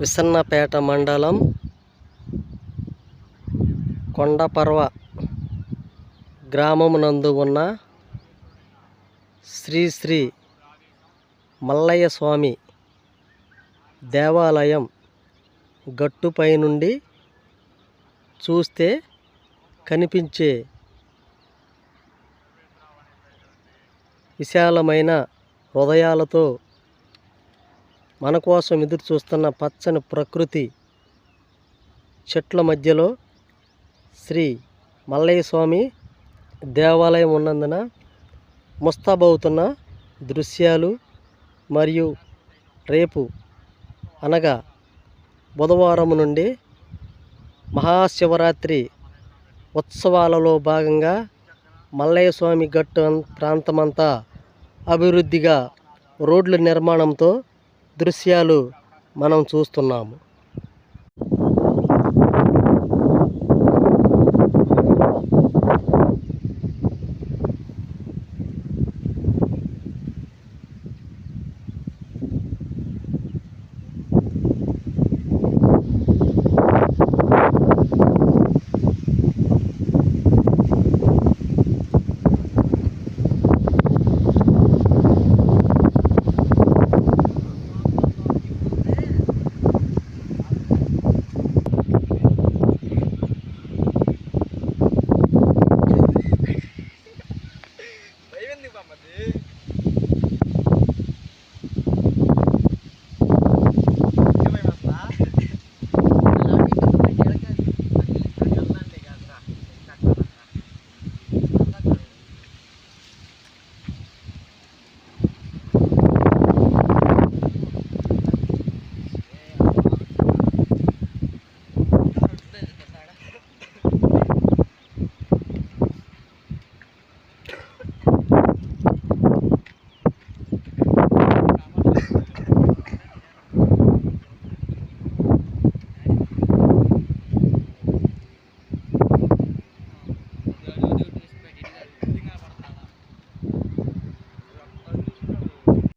విసన్నపేట మండలం కొండపర్వ గ్రామమునందు ఉన్న శ్రీ శ్రీ మల్లయ్య స్వామి దేవాలయం గట్టుపై నుండి చూస్తే కనిపించే విశాలమైన హృదయాలతో మన కోసం ఎదురు చూస్తున్న పచ్చని ప్రకృతి చెట్ల మధ్యలో శ్రీ మల్లయ్య స్వామి దేవాలయం ఉన్నందున ముస్తాబవుతున్న దృశ్యాలు మరియు రేపు అనగా బుధవారం నుండి మహాశివరాత్రి ఉత్సవాలలో భాగంగా మల్లయ్య స్వామి గట్టు ప్రాంతమంతా అభివృద్ధిగా రోడ్ల నిర్మాణంతో దృశ్యాలు మనం చూస్తున్నాము.